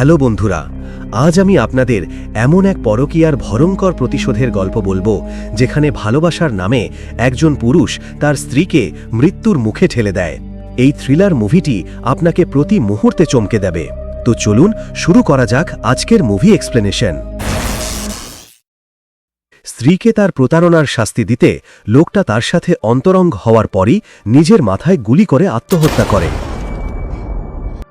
Hello বন্ধুরা, আজ আমি আপনাদের এমন এক পরকীয়ার ভয়ঙ্কর প্রতিশোধের গল্প বলব, যেখানে ভালোবাসার নামে একজন পুরুষ তার স্ত্রীকে মৃত্যুর মুখে ঠেলে দেয়। এই থ্রিলার মুভিটি আপনাকে প্রতি মুহূর্তে চমকে দেবে। তো চলুন শুরু করা যাক আজকের মুভি এক্সপ্লেনেশন স্ত্রীকে তার প্রতারণার শাস্তি দিতে লোকটা তার সাথে অন্তরঙ্গ হওয়ার পরই নিজের মাথায় গুলি করে আত্মহত্যা করে।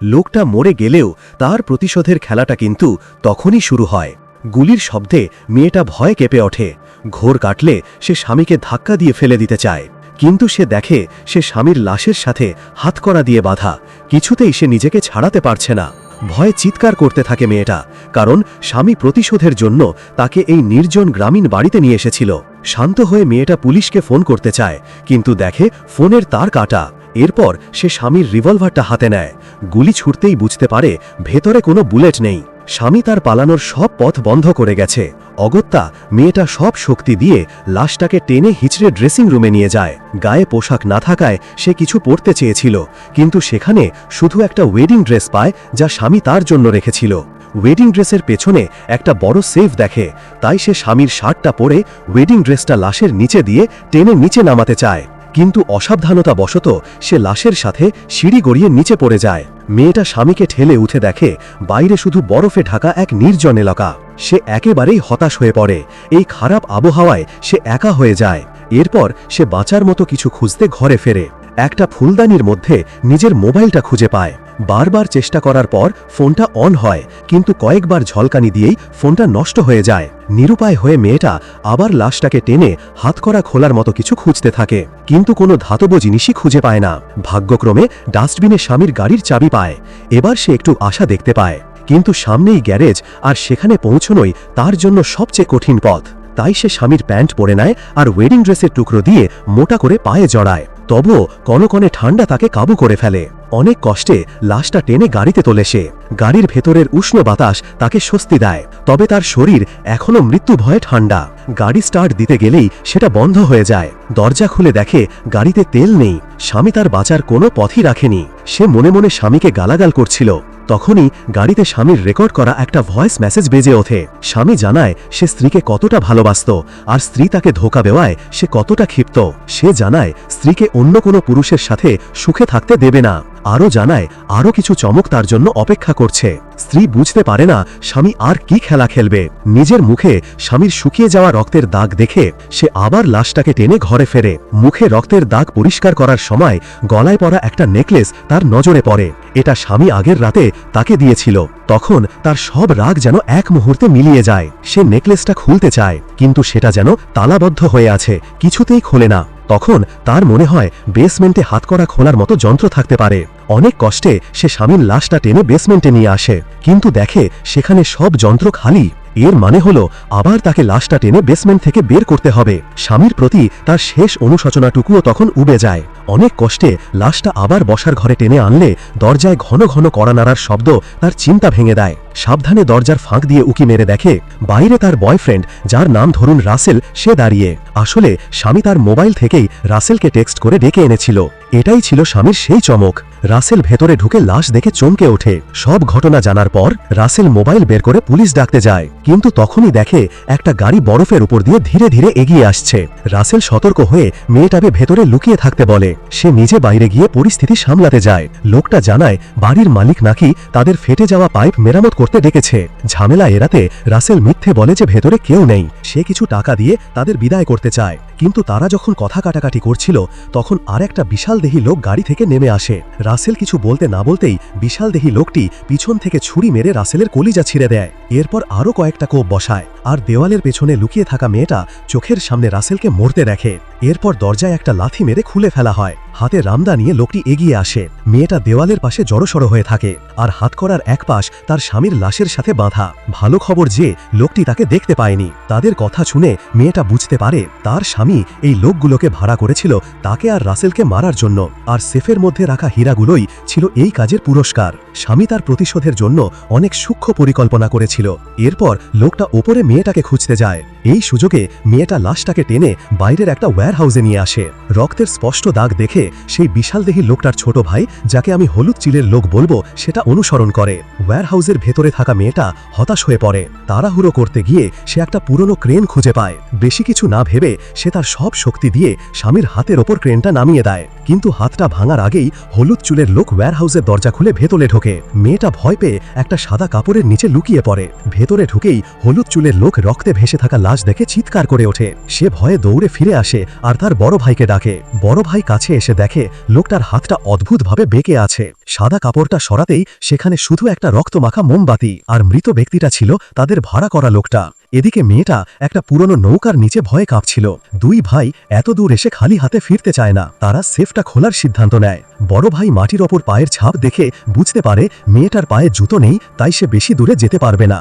লোকটা মরে গেলেও তার প্রতিশোধের খেলাটা কিন্তু তখনই শুরু হয়। গুলির শব্দে মেয়েটা ভয় কেঁপে ওঠে। ঘোর কাটলে সে স্বামীকে ধাক্কা দিয়ে ফেলে দিতে চায়। কিন্তু সে দেখে সে স্বামীর লাশের সাথে হাতকড়া দিয়ে বাধা। কিছুতেই সে নিজেকে ছাড়াতে পারছে না। ভয়ে চিৎকার করতে থাকে মেয়েটা, কারণ স্বামী প্রতিশোধের জন্য তাকে এই নির্জন গ্রামীণ বাড়িতে নিয়ে এসেছিল। শান্ত হয়ে মেয়েটা পুলিশকে ফোন করতে চায়, কিন্তু দেখে ফোনের তার কাটা। এরপর সে স্বামীর রিভলভারটা হাতে নেয়। গুলি ছুটতেই বুঝতে পারে ভেতরে কোনো বুলেট নেই। স্বামী তার পালানোর সব পথ বন্ধ করে গেছে। অগত্যা মেয়েটা সব শক্তি দিয়ে লাশটাকে টেনে হিচড়ে ড্রেসিং রুমে নিয়ে যায়। গায়ে পোশাক না থাকায় সে কিছু পরতে চেয়েছিল, কিন্তু সেখানে শুধু একটা ওয়েডিং ড্রেস পায় যা স্বামী তার জন্য রেখেছিল। ওয়েডিং ড্রেসের পেছনে একটা বড় সেফ দেখে, তাই সে স্বামীর শার্টটা পরে ওয়েডিং ড্রেসটা লাশের নিচে দিয়ে টেনে নিচে নামাতে চায়। কিন্তু অসাবধানতা বশত সে লাশের সাথে সিঁড়ি গড়িয়ে নিচে পড়ে যায়। মেয়েটা স্বামীকে ঠেলে উঠে দেখে বাইরে শুধু বরফে ঢাকা এক নির্জন এলাকা। সে একেবারেই হতাশ হয়ে পড়ে। এই খারাপ আবহাওয়ায় সে একা হয়ে যায়। এরপর সে বাঁচার মতো কিছু খুঁজতে ঘরে ফেরে। একটা ফুলদানির মধ্যে নিজের মোবাইলটা খুঁজে পায়। বারবার চেষ্টা করার পর ফোনটা অন হয়, কিন্তু কয়েকবার ঝলকানি দিয়েই ফোনটা নষ্ট হয়ে যায়। নিরুপায় হয়ে মেয়েটা আবার লাশটাকে টেনে হাতকড়া খোলার মতো কিছু খুঁজতে থাকে, কিন্তু কোনো ধাতব জিনিসই খুঁজে পায় না। ভাগ্যক্রমে ডাস্টবিনে স্বামীর গাড়ির চাবি পায়, এবার সে একটু আশা দেখতে পায়, কিন্তু সামনেই গ্যারেজ আর সেখানে পৌঁছনোই তার জন্য সবচেয়ে কঠিন পথ। তাই সে স্বামীর প্যান্ট পরে নেয় আর ওয়েডিং ড্রেসের টুকরো দিয়ে মোটা করে পায়ে জড়ায়, তবুও কনকনে ঠান্ডা তাকে কাবু করে ফেলে। অনেক কষ্টে লাশটা টেনে গাড়িতে তোলে সে। গাড়ির ভেতরের উষ্ণ বাতাস তাকে স্বস্তি দেয়। তবে তার শরীর এখনও মৃত্যু ভয়ে ঠান্ডা। গাড়ি স্টার্ট দিতে গেলেই সেটা বন্ধ হয়ে যায়। দরজা খুলে দেখে গাড়িতে তেল নেই। স্বামী তার বাঁচার কোনো পথই রাখেনি। সে মনে মনে স্বামীকে গালাগাল করছিল। তখনই গাড়িতে স্বামীর রেকর্ড করা একটা ভয়েস মেসেজ বেজে ওঠে। স্বামী জানায় সে স্ত্রীকে কতটা ভালোবাসত, আর স্ত্রী তাকে ধোকা দেওয়ায় সে কতটা ক্ষিপ্ত। সে জানায় স্ত্রীকে অন্য কোনো পুরুষের সাথে সুখে থাকতে দেবে না। আরও জানায় আরও কিছু চমক তার জন্য অপেক্ষা করছে। স্ত্রী বুঝতে পারে না স্বামী আর কি খেলা খেলবে। নিজের মুখে স্বামীর শুকিয়ে যাওয়া রক্তের দাগ দেখে সে আবার লাশটাকে টেনে ঘরে ফেরে। মুখে রক্তের দাগ পরিষ্কার করার সময় গলায় পরা একটা নেকলেস তার নজরে পড়ে। এটা স্বামী আগের রাতে তাকে দিয়েছিল। তখন তার সব রাগ যেন এক মুহূর্তে মিলিয়ে যায়। সে নেকলেসটা খুলতে চায়, কিন্তু সেটা যেন তালাবদ্ধ হয়ে আছে, কিছুতেই খোলে না। তখন তার মনে হয়, বেসমেন্টে হাতকড়া খোলার মতো যন্ত্র থাকতে পারে। অনেক কষ্টে সে স্বামীর লাশটা টেনে বেসমেন্টে নিয়ে আসে। কিন্তু দেখে সেখানে সব যন্ত্র খালি। এর মানে হলো আবার তাকে লাশটা টেনে বেসমেন্ট থেকে বের করতে হবে। স্বামীর প্রতি তার শেষ অনুশোচনাটুকুও তখন উবে যায়। অনেক কষ্টে লাশটা আবার বসার ঘরে টেনে আনলে দরজায় ঘন ঘন কড়া নাড়ার শব্দ তার চিন্তা ভেঙে দেয়। সাবধানে দরজার ফাঁক দিয়ে উকি মেরে দেখে বাইরে তার বয়ফ্রেন্ড যার নাম ধরুন রাসেল, সে দাঁড়িয়ে। আসলে স্বামী তার মোবাইল থেকেই রাসেলকে টেক্সট করে ডেকে এনেছিল। এটাই ছিল স্বামীর সেই চমক। রাসেল ভেতরে ঢুকে লাশ দেখে চমকে ওঠে। সব ঘটনা জানার পর রাসেল মোবাইল বের করে পুলিশ ডাকতে যায়। কিন্তু তখনই দেখে একটা গাড়ি বরফের উপর দিয়ে ধীরে ধীরে এগিয়ে আসছে। রাসেল সতর্ক হয়ে মেয়েটাকে ভেতরে লুকিয়ে থাকতে বলে। সে নিজে বাইরে গিয়ে পরিস্থিতি সামলাতে যায়। লোকটা জানায়, বাড়ির মালিক নাকি তাদের ফেটে যাওয়া পাইপ মেরামত করতে ডেকেছে। ঝামেলা এড়াতে রাসেল মিথ্যে বলে যে ভেতরে কেউ নেই। সে কিছু টাকা দিয়ে তাদের বিদায় করতে চায়। কিন্তু তারা যখন কথা কাটাকাটি করছিল, তখন আর একটা বিশাল দেহী লোক গাড়ি থেকে নেমে আসে। রাসেল কিছু বলতে না বলতেই বিশাল দেহী লোকটি পিছন থেকে ছুরি মেরে রাসেলের কলিজা ছিঁড়ে দেয়। এরপর আরও কয়েকটা কোপ বসায়, আর দেওয়ালের পেছনে লুকিয়ে থাকা মেয়েটা চোখের সামনে রাসেলকে মরতে দেখে। এরপর দরজায় একটা লাথি মেরে খুলে ফেলা হয়। হাতে রামদা নিয়ে লোকটি এগিয়ে আসে। মেয়েটা দেওয়ালের পাশে জড়সড় হয়ে থাকে আর হাত করার এক পাশ তার স্বামীর লাশের সাথে বাঁধা। ভালো খবর যে, লোকটি তাকে দেখতে পায়নি। তাদের কথা শুনে মেয়েটা বুঝতে পারে তার স্বামী এই লোকগুলোকে ভাড়া করেছিল তাকে আর রাসেলকে মারার জন্য আর সেফের মধ্যে রাখা হীরাগুলোই ছিল এই কাজের পুরস্কার। স্বামী তার প্রতিশোধের জন্য অনেক সূক্ষ্ম পরিকল্পনা করেছিল। এরপর লোকটা ওপরে মেয়েটাকে খুঁজতে যায়। এই সুযোগে মেয়েটা লাশটাকে টেনে বাইরের একটা হাউসে নিয়ে আসে। রক্তের স্পষ্ট দাগ দেখে সেই বিশালদেহী লোকটার ছোট ভাই, যাকে আমি হলুদ চিলের লোক বলব, সেটা অনুসরণ করে। ওয়্যার হাউসের ভেতরে থাকা মেয়েটা হতাশ হয়ে পড়ে। তাড়াহুড়ো করতে গিয়ে সে একটা পুরনো ক্রেন খুঁজে পায়। বেশি কিছু না ভেবে সে তার সব শক্তি দিয়ে স্বামীর হাতের ওপর ক্রেনটা নামিয়ে দেয়। কিন্তু হাতটা ভাঙার আগেই হলুদ চুলের লোক ওয়্যার হাউসের দরজা খুলে ভেতরে ঢোকে। মেয়েটা ভয় পেয়ে একটা সাদা কাপড়ের নিচে লুকিয়ে পড়ে। ভেতরে ঢুকেই হলুদ চুলের লোক রক্তে ভেসে থাকা লাশ দেখে চিৎকার করে ওঠে। সে ভয়ে দৌড়ে ফিরে আসে আর তার বড় ভাইকে ডাকে। বড় ভাই কাছে এসে দেখে লোকটার হাতটা অদ্ভুতভাবে বেঁকে আছে। সাদা কাপড়টা সরাতেই সেখানে শুধু একটা রক্তমাখা মোমবাতি আর মৃত ব্যক্তিটা ছিল তাদের ভাড়া করা লোকটা। এদিকে মেয়েটা একটা পুরনো নৌকার নিচে ভয়ে কাঁপছিল। দুই ভাই এত দূর এসে খালি হাতে ফিরতে চায় না। তারা সেফটা খোলার সিদ্ধান্ত নেয়। বড় ভাই মাটির ওপর পায়ের ছাপ দেখে বুঝতে পারে মেয়েটার পায়ে জুতো নেই, তাই সে বেশি দূরে যেতে পারবে না।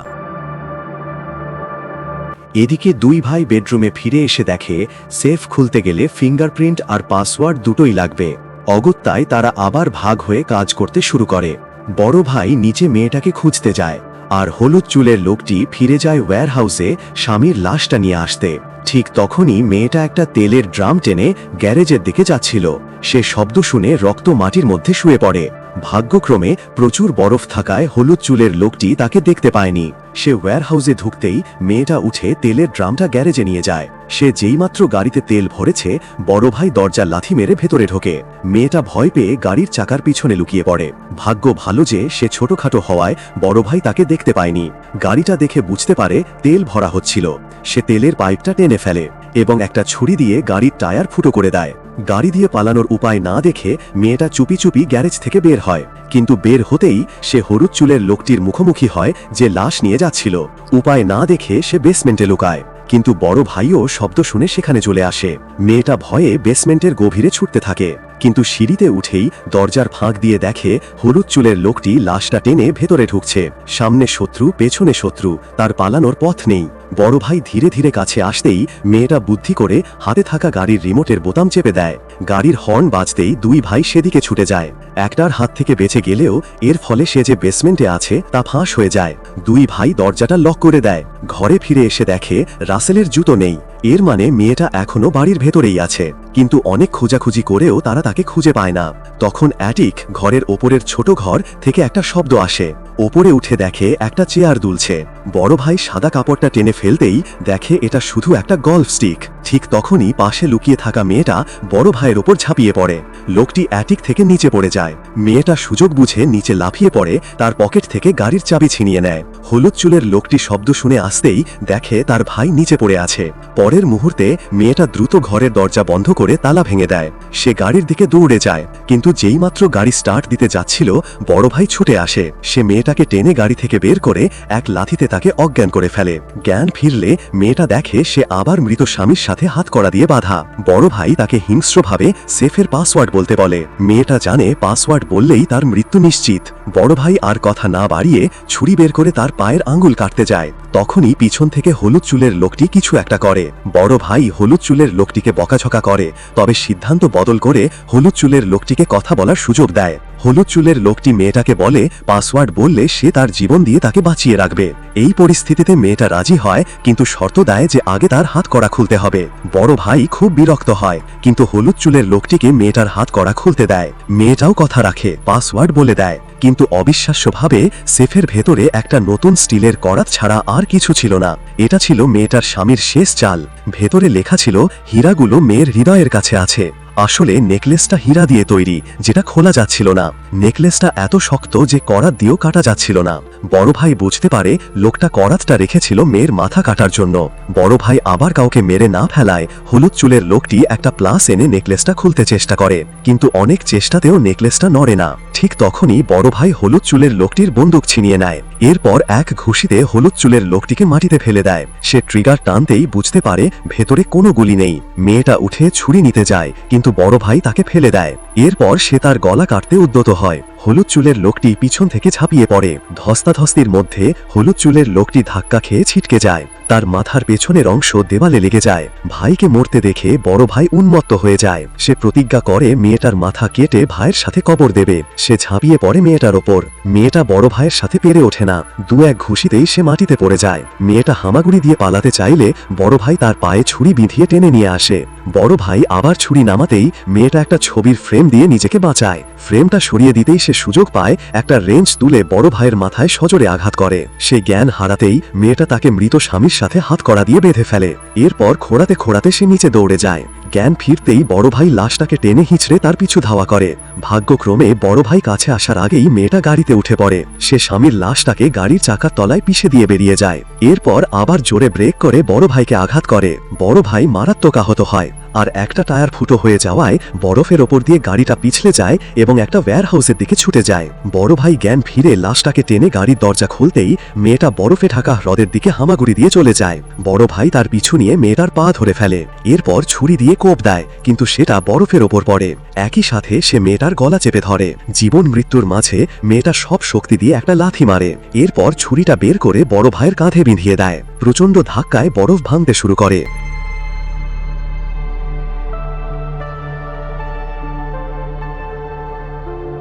এদিকে দুই ভাই বেডরুমে ফিরে এসে দেখে সেফ খুলতে গেলে ফিঙ্গারপ্রিন্ট আর পাসওয়ার্ড দুটোই লাগবে। অগত্যায় তারা আবার ভাগ হয়ে কাজ করতে শুরু করে। বড় ভাই নিচে মেয়েটাকে খুঁজতে যায়। আর হলুদ চুলের লোকটি ফিরে যায় ওয়্যারহাউসে স্বামীর লাশটা নিয়ে আসতে। ঠিক তখনই মেয়েটা একটা তেলের ড্রাম টেনে গ্যারেজের দিকে যাচ্ছিল। সে শব্দ শুনে রক্ত মাটির মধ্যে শুয়ে পড়ে। ভাগ্যক্রমে প্রচুর বরফ থাকায় হলুদ চুলের লোকটি তাকে দেখতে পায়নি। সে ওয়্যার হাউসে ঢুকতেই মেয়েটা উঠে তেলের ড্রামটা গ্যারেজে নিয়ে যায়। সে যেইমাত্র গাড়িতে তেল ভরেছে, বড় ভাই দরজা লাথি মেরে ভেতরে ঢোকে। মেয়েটা ভয় পেয়ে গাড়ির চাকার পিছনে লুকিয়ে পড়ে। ভাগ্য ভালো যে সে ছোটখাটো হওয়ায় বড় ভাই তাকে দেখতে পায়নি। গাড়িটা দেখে বুঝতে পারে তেল ভরা হচ্ছিল। সে তেলের পাইপটা টেনে ফেলে এবং একটা ছুরি দিয়ে গাড়ির টায়ার ফুটো করে দেয়। গাড়ি দিয়ে পালানোর উপায় না দেখে মেয়েটা চুপি চুপি গ্যারেজ থেকে বের হয়। কিন্তু বের হতেই সে হলুদ চুলের লোকটির মুখোমুখি হয় যে লাশ নিয়ে যাচ্ছিল। উপায় না দেখে সে বেসমেন্টে লুকায়। কিন্তু বড় ভাইও শব্দ শুনে সেখানে চলে আসে। মেয়েটা ভয়ে বেসমেন্টের গভীরে ছুটতে থাকে। কিন্তু সিঁড়িতে উঠেই দরজার ফাঁক দিয়ে দেখে হলুদ চুলের লোকটি লাশটা টেনে ভেতরে ঢুকছে। সামনে শত্রু, পেছনে শত্রু, তার পালানোর পথ নেই। বড় ভাই ধীরে ধীরে কাছে আসতেই মেয়েটা বুদ্ধি করে হাতে থাকা গাড়ির রিমোটের বোতাম চেপে দেয়। গাড়ির হর্ন বাজতেই দুই ভাই সেদিকে ছুটে যায়। একটার হাত থেকে বেঁচে গেলেও এর ফলে সে যে বেসমেন্টে আছে তা ফাঁস হয়ে যায়। দুই ভাই দরজাটা লক করে দেয়। ঘরে ফিরে এসে দেখে রাসেলের জুতো নেই। এর মানে মেয়েটা এখনও বাড়ির ভেতরেই আছে। কিন্তু অনেক খোঁজাখুঁজি করেও তারা তাকে খুঁজে পায় না। তখন অ্যাটিক ঘরের ওপরের ছোট ঘর থেকে একটা শব্দ আসে। ওপরে উঠে দেখে একটা চেয়ার দুলছে। বড় ভাই সাদা কাপড়টা টেনে ফেলতেই দেখে এটা শুধু একটা গল্ফ স্টিক ঠিক তখনই পাশে লুকিয়ে থাকা মেয়েটা বড় ভাইয়ের ওপর ঝাঁপিয়ে পড়ে। লোকটি অ্যাটিক থেকে নিচে পড়ে যায়। মেয়েটা সুযোগ বুঝে নিচে লাফিয়ে পড়ে, তার পকেট থেকে গাড়ির চাবি ছিনিয়ে নেয়। হলুদ চুলের লোকটি শব্দ শুনে আসতেই দেখে তার ভাই নিচে পড়ে আছে। পরের মুহূর্তে মেয়েটা দ্রুত ঘরের দরজা বন্ধ করে তালা ভেঙে দেয়। সে গাড়ির দিকে দৌড়ে যায়, কিন্তু যেইমাত্র গাড়ি স্টার্ট দিতে যাচ্ছিল, বড় ভাই ছুটে আসে। সে মেয়েটাকে টেনে গাড়ি থেকে বের করে এক লাথিতে তাকে অজ্ঞান করে ফেলে। জ্ঞান ফিরলে মেয়েটা দেখে সে আবার মৃত স্বামীর সাথে হাত করা দিয়ে বাধা। বড় ভাই তাকে হিংস্রভাবে সেফের পাসওয়ার্ড বলতে বলে। মেয়েটা জানে পাসওয়ার্ড বললেই তার মৃত্যু নিশ্চিত। বড় ভাই আর কথা না বাড়িয়ে ছুরি বের করে তার পায়ের আঙ্গুল কাটতে যায়। তখনই পিছন থেকে হলুদ চুলের লোকটি কিছু একটা করে। বড় ভাই হলুদ চুলের লোকটিকে বকাঝকা করে, তবে সিদ্ধান্ত বদল করে হলুদ চুলের লোকটিকে কথা বলার সুযোগ দেয়। হলুদ চুলের লোকটি মেয়েটাকে বলে, পাসওয়ার্ড বললে সে তার জীবন দিয়ে তাকে বাঁচিয়ে রাখবে। এই পরিস্থিতিতে মেয়েটা রাজি হয়, কিন্তু শর্ত দেয় যে আগে তার হাত করা খুলতে হবে। বড় ভাই খুব বিরক্ত হয়, কিন্তু হলুদ চুলের লোকটিকে মেয়েটার হাত করা খুলতে দেয়। মেয়েটাও কথা রাখে, পাসওয়ার্ড বলে দেয়। কিন্তু অবিশ্বাস্যভাবে, সেফের ভেতরে একটা নতুন স্টিলের করাত ছাড়া আর কিছু ছিল না। এটা ছিল মেয়েটার স্বামীর শেষ চাল। ভেতরে লেখা ছিল, হীরাগুলো মেয়ের হৃদয়ের কাছে আছে। আসলে নেকলেসটা হীরা দিয়ে তৈরি, যেটা খোলা যাচ্ছিল না। নেকলেসটা এত শক্ত যে করাত দিয়েও কাটা যাচ্ছিল না। বড় ভাই বুঝতে পারে লোকটা করাতটা রেখেছিল মেয়ের মাথা কাটার জন্য। বড় ভাই আবার কাউকে মেরে না ফেলায় হলুদ চুলের লোকটি একটা প্লাস এনে নেকলেসটা খুলতে চেষ্টা করে, কিন্তু অনেক চেষ্টাতেও নেকলেসটা নড়ে না। ঠিক তখনই বড় ভাই হলুদ চুলের লোকটির বন্দুক ছিনিয়ে নেয়। এরপর এক ঘুষিতে হলুদ চুলের লোকটিকে মাটিতে ফেলে দেয়। সে ট্রিগার টানতেই বুঝতে পারে ভেতরে কোনো গুলি নেই। মেয়েটা উঠে ছুরি নিতে যায়, কিন্তু বড় ভাই তাকে ফেলে দেয়। এরপর সে তার গলা কাটতে উদ্যত হয়। হলুদ চুলের লোকটি পিছন থেকে ঝাঁপিয়ে পড়ে। ধস্তাধস্তির মধ্যে হলুদ চুলের লোকটি ধাক্কা খেয়ে ছিটকে যায়। তার মাথার পেছনের অংশ দেওয়ালে লেগে যায়। ভাইকে মরতে দেখে বড় ভাই উন্মত্ত হয়ে যায়। সে প্রতিজ্ঞা করে মেয়েটার মাথা কেটে ভাইয়ের সাথে কবর দেবে। সে ঝাঁপিয়ে পড়ে মেয়েটার ওপর। মেয়েটা বড় ভাইয়ের সাথে পেরে ওঠে না। দু এক ঘুষিতেই সে মাটিতে পড়ে যায়। মেয়েটা হামাগুড়ি দিয়ে পালাতে চাইলে বড় ভাই তার পায়ে ছুরি বিঁধিয়ে টেনে নিয়ে আসে। বড় ভাই আবার ছুরি নামাতেই মেয়েটা একটা ছবির ফ্রেম দিয়ে নিজেকে বাঁচায়। ফ্রেমটা সরিয়ে দিতেই সে সুযোগ পায় একটা রেঞ্জ তুলে বড় ভাইয়ের মাথায় সজোরে আঘাত করে। সে জ্ঞান হারাতেই মেয়েটা তাকে মৃত স্বামীর সাথে হাত করা দিয়ে বেঁধে ফেলে। এরপর খোড়াতে খোড়াতে সে নিচে দৌড়ে যায়। জ্ঞান ফিরতেই বড় ভাই লাশটাকে টেনে হিঁচড়ে তার পিছু ধাওয়া করে। ভাগ্যক্রমে বড় ভাই কাছে আসার আগেই মেয়েটা গাড়িতে উঠে পড়ে। সে স্বামীর লাশটাকে গাড়ির চাকার তলায় পিষে দিয়ে বেরিয়ে যায়। এরপর আবার জোরে ব্রেক করে বড় ভাইকে আঘাত করে। বড় ভাই মারাত্মক আহত হয়। আর একটা টায়ার ফুটো হয়ে যাওয়ায় বরফের ওপর দিয়ে গাড়িটা পিছলে যায় এবং একটা ওয়্যার হাউসের দিকে ছুটে যায়। বড় ভাই জ্ঞান ফিরে লাশটাকে টেনে গাড়ির দরজা খুলতেই মেয়েটা বরফে ঢাকা হ্রদের দিকে হামাগুড়ি দিয়ে চলে যায়। বড় ভাই তার পিছু নিয়ে মেয়েটার পা ধরে ফেলে। এরপর ছুরি দিয়ে কোপ দেয়, কিন্তু সেটা বরফের ওপর পড়ে। একই সাথে সে মেয়েটার গলা চেপে ধরে। জীবন মৃত্যুর মাঝে মেয়েটা সব শক্তি দিয়ে একটা লাথি মারে। এরপর ছুরিটা বের করে বড় ভাইয়ের কাঁধে বিঁধিয়ে দেয়। প্রচণ্ড ধাক্কায় বরফ ভাঙতে শুরু করে।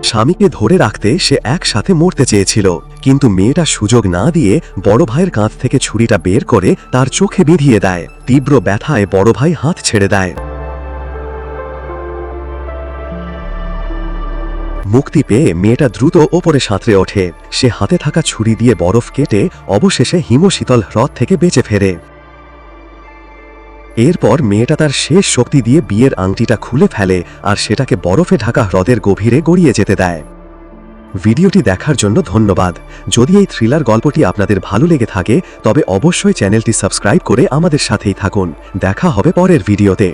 স্বামীকে ধরে রাখতে সে একসাথে মরতে চেয়েছিল। কিন্তু মেয়েটা সুযোগ না দিয়ে বড় ভাইয়ের কাঁধ থেকে ছুরিটা বের করে তার চোখে বিধিয়ে দেয়। তীব্র ব্যথায় বড় ভাই হাত ছেড়ে দেয়। মুক্তি পেয়ে মেয়েটা দ্রুত ওপরে সাঁতরে ওঠে। সে হাতে থাকা ছুরি দিয়ে বরফ কেটে অবশেষে হিমশীতল হ্রদ থেকে বেঁচে ফেরে। এরপর মেয়েটা তার শেষ শক্তি দিয়ে বিয়ের আংটিটা খুলে ফেলে আর সেটাকে বরফে ঢাকা হ্রদের গভীরে গড়িয়ে যেতে দেয়। ভিডিওটি দেখার জন্য ধন্যবাদ। যদি এই থ্রিলার গল্পটি আপনাদের ভালো লেগে থাকে, তবে অবশ্যই চ্যানেলটি সাবস্ক্রাইব করে আমাদের সাথেই থাকুন। দেখা হবে পরের ভিডিওতে।